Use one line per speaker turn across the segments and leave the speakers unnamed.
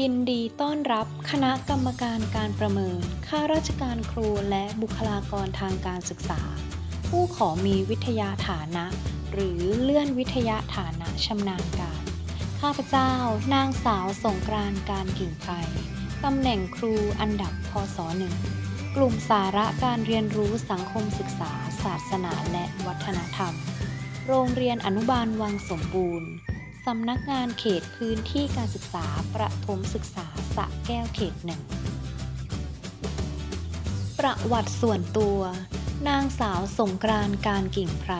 ยินดีต้อนรับคณะกรรมการการประเมิน ข้าราชการครูและบุคลากรทางการศึกษา ผู้ขอมีวิทยาฐานะ หรือเลื่อนวิทยาฐานะชำนาญการ ข้าพเจ้า นางสาวสงกรานการกิ่งไพรตำแหน่งครูอันดับพศหนึ่งกลุ่มสาระการเรียนรู้สังคมศึกษา ศาสนาและวัฒนธรรม โรงเรียนอนุบาลวังสมบูรณ์ สำนักงานเขตพื้นที่การศึกษาประถมศึกษาสระแก้วเขตหนึ่ง ประวัติส่วนตัว นางสาวสงกรานต์การกิ่งไพร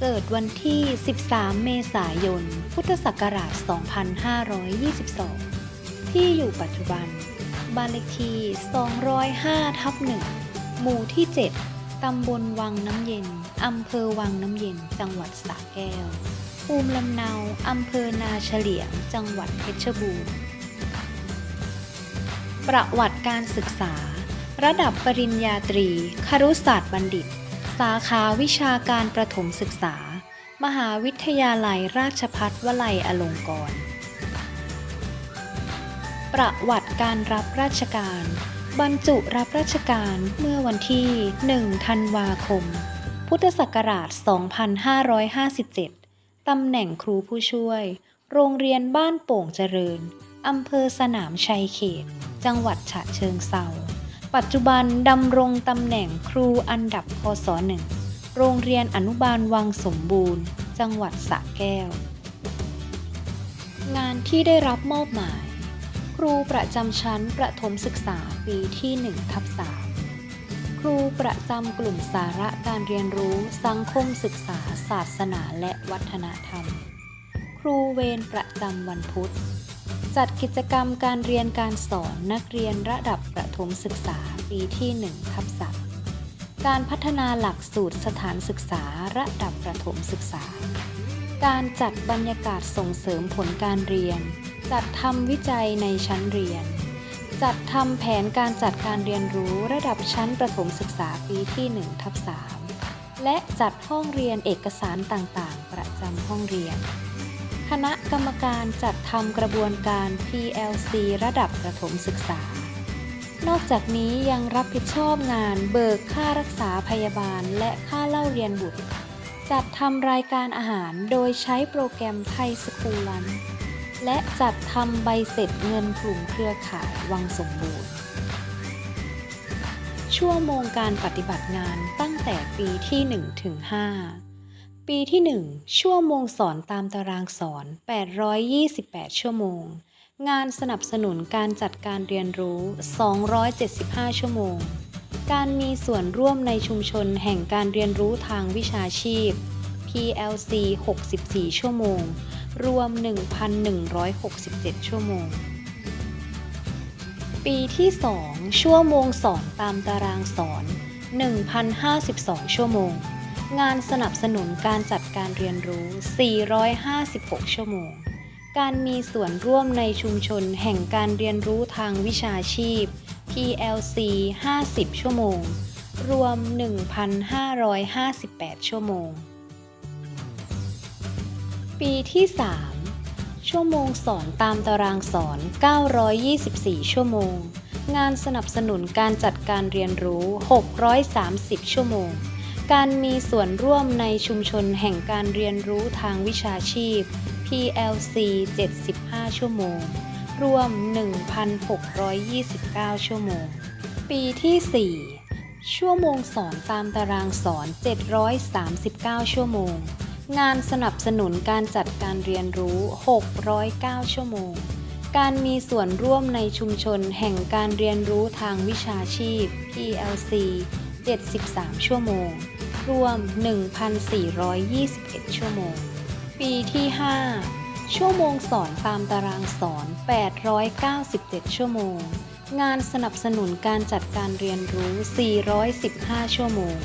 เกิดวันที่ 13 เมษายน พุทธศักราช 2522 ที่อยู่ปัจจุบัน บ้านเลขที่ 205 ทับ1หมู่ที่ 7ตำบลวังน้ำเย็น อำเภอวังน้ำเย็น จังหวัดสระแก้ว ภูมิลำเนา อำเภอนาเฉลียง จังหวัดเพชรบูรณ์ ประวัติการศึกษา ระดับปริญญาตรี ครุศาสตร์บัณฑิต สาขาวิชาการประถมศึกษา มหาวิทยาลัยราชภัฏวลัยอลงกรณ์ ประวัติการรับราชการ บรรจุรับราชการเมื่อวันที่ 1 ธันวาคม พุทธศักราช 2557 ตำแหน่งครูผู้ช่วย โรงเรียนบ้านโป่งเจริญ อำเภอสนามชัยเขต จังหวัดฉะเชิงเซาปัจจุบันดำรงตำแหน่งครูอันดับพศหนึ่งโรงเรียนอนุบาลวังสมบูรณ์ จังหวัดสระแก้ว งานที่ได้รับมอบหมาย ครูประจำชั้นประถมศึกษาปีที่1ทับ3 ครูประจำกลุ่มสาระการเรียนรู้สังคมศึกษาศาสนาและวัฒนธรรม ครูเวรประจำวันพุธ จัดกิจกรรมการเรียนการสอนนักเรียนระดับประถมศึกษาปีที่1ทับ3การพัฒนาหลักสูตรสถานศึกษาระดับประถมศึกษา การจัดบรรยากาศส่งเสริมผลการเรียน จัดทำวิจัยในชั้นเรียน จัดทำแผนการจัดการเรียนรู้ระดับชั้นประถมศึกษาปีที่1ทับ3และจัดห้องเรียนเอกสารต่างๆ ประจำห้องเรียน คณะกรรมการจัดทำกระบวนการ PLC ระดับประถมศึกษา นอกจากนี้ยังรับผิดชอบงานเบิกค่ารักษาพยาบาลและค่าเล่าเรียนบุตร จัดทำรายการอาหารโดยใช้โปรแกรมไทยสคูลัน และจัดทำใบเสร็จเงินกลุ่มเครือข่ายวังสมบูรณ์ ชั่วโมงการปฏิบัติงานตั้งแต่ปีที่1ถึง5ปีที่ 1 ชั่วโมงสอนตามตารางสอน 828 ชั่วโมง งานสนับสนุนการจัดการเรียนรู้ 275 ชั่วโมง การมีส่วนร่วมในชุมชนแห่งการเรียนรู้ทางวิชาชีพ PLC 64 ชั่วโมง รวม 1,167 ชั่วโมง ปีที่ 2 ชั่วโมงสอนตามตารางสอน 1,052 ชั่วโมง งานสนับสนุนการจัดการเรียนรู้ 456 ชั่วโมง การมีส่วนร่วมในชุมชนแห่งการเรียนรู้ทางวิชาชีพ PLC 50 ชั่วโมง รวม 1,558 ชั่วโมง ปีที่ 3 ชั่วโมงสอนตามตารางสอน 924 ชั่วโมง งานสนับสนุนการจัดการเรียนรู้ 630 ชั่วโมง การมีส่วนร่วมในชุมชนแห่งการเรียนรู้ทางวิชาชีพ PLC 75 ชั่วโมง รวม 1,629 ชั่วโมง ปีที่ 4 ชั่วโมงสอนตามตารางสอน 739 ชั่วโมง งานสนับสนุนการจัดการเรียนรู้ 609 ชั่วโมง การมีส่วนร่วมในชุมชนแห่งการเรียนรู้ทางวิชาชีพ PLC 73 ชั่วโมง รวม 1,421 ชั่วโมง ปีที่ 5 ชั่วโมงสอนตามตารางสอน 897 ชั่วโมง งานสนับสนุนการจัดการเรียนรู้ 415 ชั่วโมง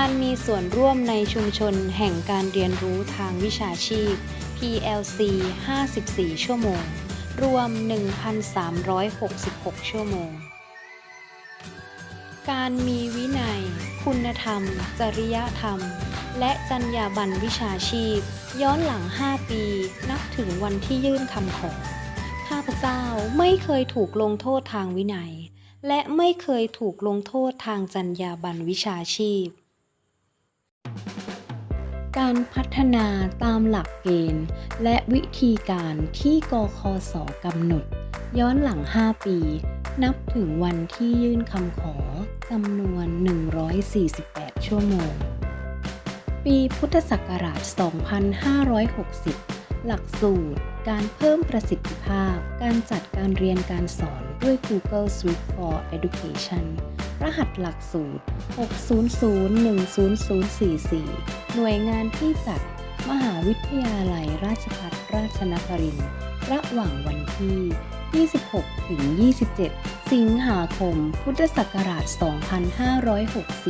การมีส่วนร่วมในชุมชนแห่งการเรียนรู้ทางวิชาชีพ PLC 54 ชั่วโมง รวม 1,366 ชั่วโมง การมีวินัย คุณธรรม จริยธรรม และจรรยาบรรณวิชาชีพ ย้อนหลัง 5 ปี นับถึงวันที่ยื่นคำขอ ข้าพเจ้าไม่เคยถูกลงโทษทางวินัย และไม่เคยถูกลงโทษทางจรรยาบรรณวิชาชีพ การพัฒนาตามหลักเกณฑ์ และวิธีการที่กคสกำหนด ย้อนหลัง 5 ปี นับถึงวันที่ยื่นคำขอจำนวน 148 ชั่วโมง ปีพุทธศักราช 2560 หลักสูตร การเพิ่มประสิทธิภาพ การจัดการเรียนการสอนด้วย Google Suite for Education รหัสหลักสูตร 600-10044 หน่วยงานที่จัด มหาวิทยาลัยราชภัฏราชนครินทร์ระหว่างวันที่ 26 ถึง 27 สิงหาคม พุทธศักราช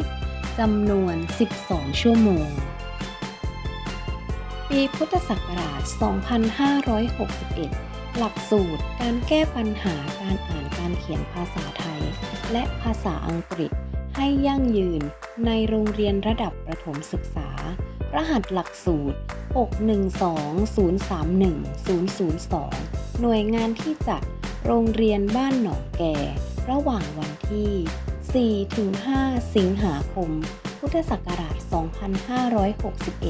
2560 จำนวน 12 ชั่วโมง ปีพุทธศักราช 2561หลักสูตรการแก้ปัญหาการอ่านการเขียนภาษาไทย และภาษาอังกฤษ ให้ยั่งยืนในโรงเรียนระดับประถมศึกษา รหัสหลักสูตร 612-031-002 หน่วยงานที่จัดโรงเรียนบ้านหนองแก่ ระหว่างวันที่ 4-5 สิงหาคม พุทธศักราช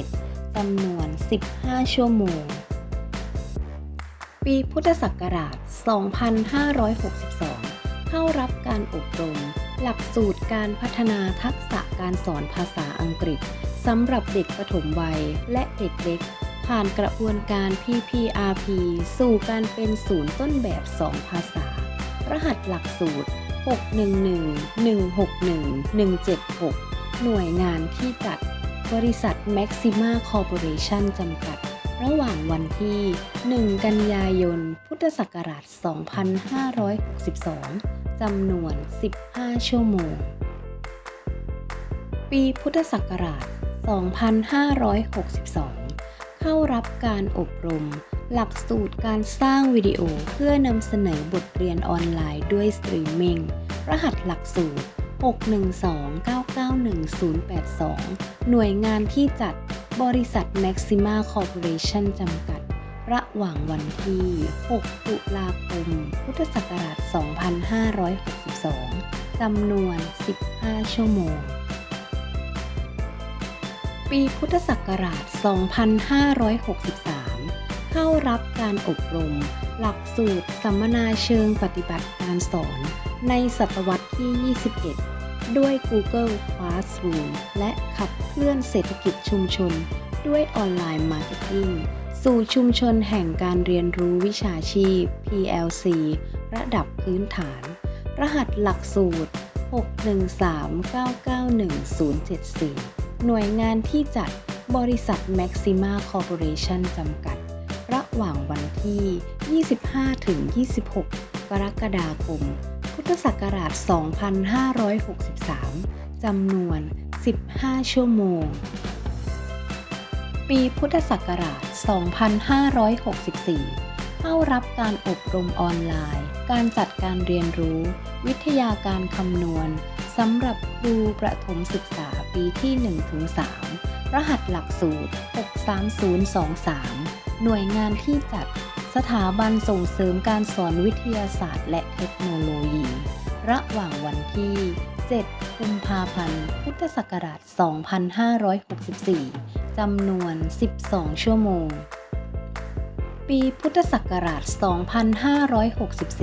2561 จำนวน 15 ชั่วโมง ปีพุทธศักราช 2562 เข้ารับการอบรม หลักสูตรการพัฒนาทักษะการสอนภาษาอังกฤษสำหรับเด็กประถมวัยและเด็กเล็ก ผ่านกระบวนการ PPRP สู่การเป็นศูนย์ต้นแบบ 2 ภาษา รหัสหลักสูตร 611-161-176 หน่วยงานที่จัด บริษัท Maxima Corporation จำกัด ระหว่างวันที่ 1 กันยายน พุทธศักราช 2562 จำนวน 15 ชั่วโมง ปีพุทธศักราช 2562 เข้ารับการอบรม หลักสูตรการสร้างวิดีโอเพื่อนำเสนอบทเรียนออนไลน์ด้วยสตรีมมิ่ง รหัสหลักสูตร 612-991-082 หน่วยงานที่จัดบริษัท Maxima Corporation จำกัด ระหว่างวันที่ 6 ตุลาคม พุทธศักราช 2562 จำนวน 15 ชั่วโมง ปีพุทธศักราช 2563 เข้ารับการอบรม หลักสูตรสัมมนาเชิงปฏิบัติการสอน ในศตวรรษที่ 21 ด้วย Google Classroom และขับเคลื่อนเศรษฐกิจชุมชน ด้วยออนไลน์มาร์เก็ตติ้ง สู่ชุมชนแห่งการเรียนรู้วิชาชีพ PLC ระดับพื้นฐาน รหัสหลักสูตร 613-991-074 หน่วยงานที่จัดบริษัท Maxima Corporation จำกัด ระหว่างวันที่ 25-26 กรกฎาคม พุทธศักราช 2563 จำนวน 15 ชั่วโมง ปีพุทธศักราช 2564 เข้ารับการอบรมออนไลน์ การจัดการเรียนรู้ วิทยาการคำนวณสำหรับครูประถมศึกษาปีที่ 1-3 รหัสหลักสูตร 63023 หน่วยงานที่จัดสถาบันส่งเสริมการสอนวิทยาศาสตร์และเทคโนโลยี ระหว่างวันที่ 7 กุมภาพันธ์ พุทธศักราช 2564 จำนวน 12 ชั่วโมง ปีพุทธศักราช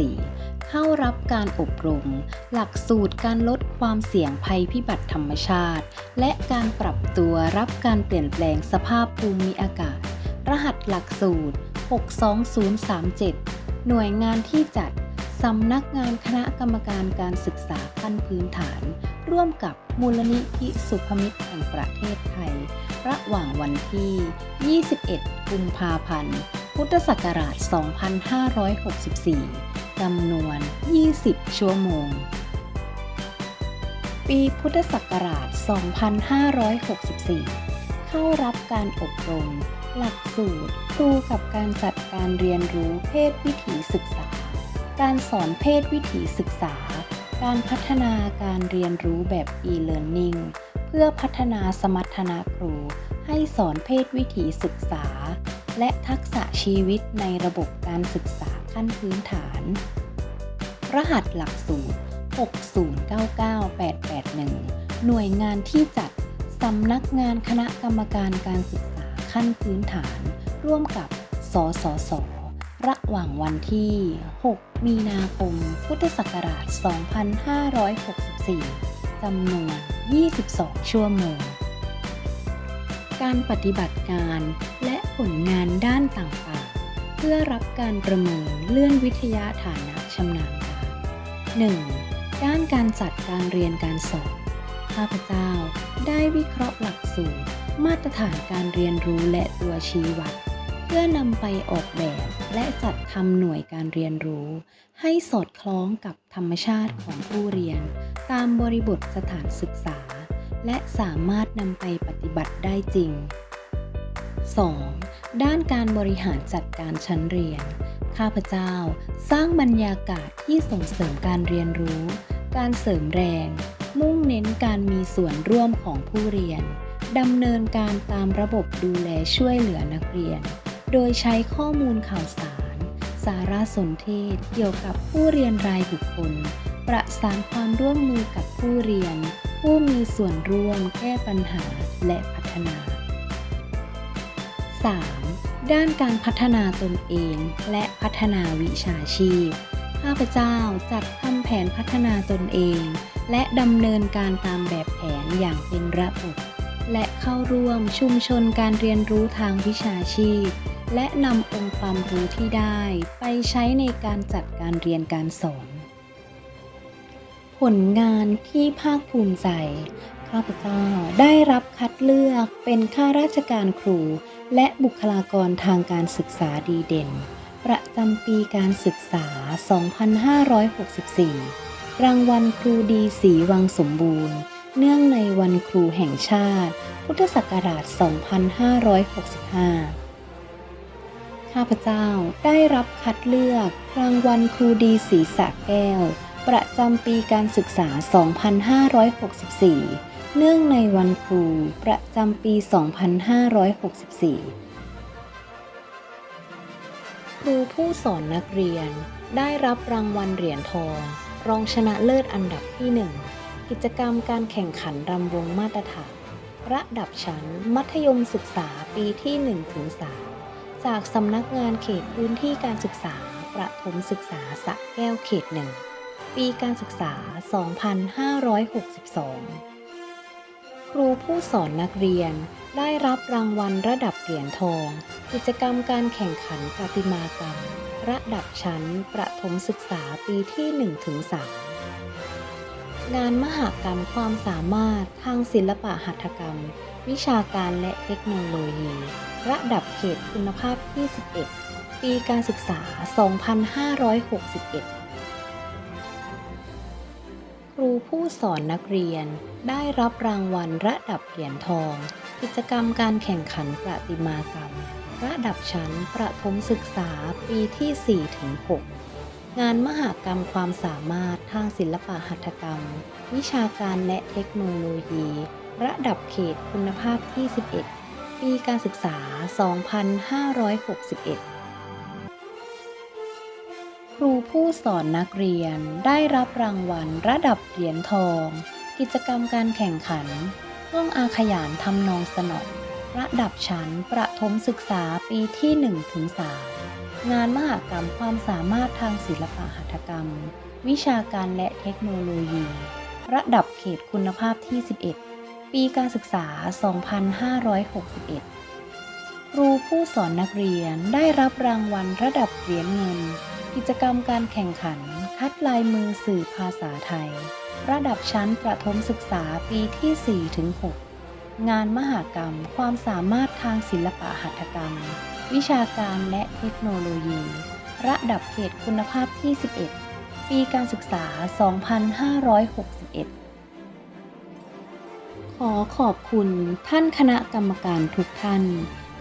2564 เข้ารับการอบรม หลักสูตรการลดความเสี่ยงภัยพิบัติธรรมชาติ และการปรับตัวรับการเปลี่ยนแปลงสภาพภูมิอากาศ รหัสหลักสูตร 62037 หน่วยงานที่จัด สำนักงานคณะกรรมการการศึกษาขั้นพื้นฐาน ร่วมกับมูลนิธิสุพมิตรแห่งประเทศไทย ระหว่างวันที่ 21 กุมภาพันธ์ พุทธศักราช 2564 จำนวน 20 ชั่วโมง ปีพุทธศักราช 2564 เข้ารับการอบรม หลักสูตรครูกับการจัดการเรียนรู้เพศวิถีศึกษา การสอนเพศวิถีศึกษา การพัฒนาการเรียนรู้แบบ e-learning เพื่อพัฒนาสมรรถนะครู ให้สอนเพศวิถีศึกษา และทักษะชีวิตในระบบการศึกษาขั้นพื้นฐาน รหัสหลักสูตร 6099881 หน่วยงานที่จัดสำนักงานคณะกรรมการการศึกษาขั้นพื้นฐาน ร่วมกับ สสส ระหว่างวันที่ 6 มีนาคม พุทธศักราช 2564 จำนวน 22 ชั่วโมง การปฏิบัติการและผลงานด้านต่างๆ เพื่อรับการประเมินเลื่อนวิทยาฐานะชำนาญการ 1. ด้านการจัดการเรียนการสอนข้าพเจ้าได้วิเคราะห์หลักสูตร มาตรฐานการเรียนรู้และตัวชี้วัด พื่อนำไปออกแบบและจัดทำหน่วยการเรียนรู้ ให้สอดคล้องกับธรรมชาติของผู้เรียน ตามบริบทสถานศึกษา และสามารถนำไปปฏิบัติได้จริง 2. ด้านการบริหารจัดการชั้นเรียน ข้าพเจ้าสร้างบรรยากาศที่ส่งเสริมการเรียนรู้ การเสริมแรง มุ่งเน้นการมีส่วนร่วมของผู้เรียนดำเนินการตามระบบดูแลช่วยเหลือนักเรียน โดยใช้ข้อมูลข่าวสาร สารสนเทศ เกี่ยวกับผู้เรียนรายบุคคล ประสานความร่วมมือกับผู้เรียน ผู้มีส่วนร่วมแก้ปัญหาและพัฒนา 3. ด้านการพัฒนาตนเองและพัฒนาวิชาชีพ ข้าพเจ้าจัดทำแผนพัฒนาตนเอง และดำเนินการตามแบบแผนอย่างเป็นระบบและเข้าร่วมชุมชนการเรียนรู้ทางวิชาชีพ และนำองค์ความรู้ที่ได้ไปใช้ในการจัดการเรียนการสอน ผลงานที่ภาคภูมิใจ ข้าพเจ้าได้รับคัดเลือกเป็นข้าราชการครู และบุคลากรทางการศึกษาดีเด่น ประจำปีการศึกษา 2564 รางวัลครูดีสีวังสมบูรณ์ เนื่องในวันครูแห่งชาติ พุทธศักราช 2565 ข้าพเจ้าได้รับคัดเลือกรางวัลครูดีสีสะแก้ว ประจำปีการศึกษา 2564 เนื่องในวันครูประจำปี 2564 ครูผู้สอนนักเรียน ได้รับรางวัลเหรียญทอง รองชนะเลิศอันดับที่ 1 กิจกรรมการแข่งขันรำวงมาตรฐาน ระดับชั้นมัธยมศึกษาปีที่ 1-3 จากสำนักงานเขตพื้นที่การศึกษา ประถมศึกษาสะแก้วเขตหนึ่ง ปีการศึกษา 2562 ครูผู้สอนนักเรียนได้รับรางวัลระดับเหรียญทอง กิจกรรมการแข่งขันประติมากรรม ระดับชั้นประถมศึกษาปีที่ 1-3 งานมหกรรมความสามารถทางศิลปะหัตถกรรม วิชาการและเทคโนโลยี ระดับเขตคุณภาพที่ 11 ปีการศึกษา 2561 ครูผู้สอนนักเรียนได้รับรางวัลระดับเหรียญทอง กิจกรรมการแข่งขันประติมากรรม ระดับชั้นประถมศึกษาปีที่ 4-6 งานมหกรรมความสามารถทางศิลปะหัตถกรรม วิชาการและเทคโนโลยี ระดับเขตคุณภาพที่ 11 ปีการศึกษา 2561 ครูผู้สอนนักเรียนได้รับรางวัลระดับเหรียญทอง กิจกรรมการแข่งขัน ห้องอาขยานทำนองสนองระดับชั้นประถมศึกษาปีที่ 1-3 งานมหกรรมความสามารถทางศิลปะหัตถกรรม วิชาการและเทคโนโลยี ระดับเขตคุณภาพที่ 11 ปีการศึกษา 2561 ครูผู้สอนนักเรียนได้รับรางวัลระดับเหรียญเงิน กิจกรรมการแข่งขัน คัดลายมือสื่อภาษาไทย ระดับชั้นประถมศึกษาปีที่ 4-6 งานมหกรรมความสามารถทางศิลปะหัตถกรรม วิชาการและเทคโนโลยี ระดับเขตคุณภาพที่ 11 ปีการศึกษา 2561 ขอขอบคุณท่านคณะกรรมการทุกท่าน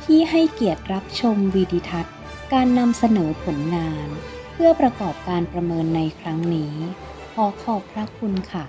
ที่ให้เกียรติรับชมวีดิทัศน์ การนำเสนอผลงาน เพื่อประกอบการประเมินในครั้งนี้ ขอขอบพระคุณค่ะ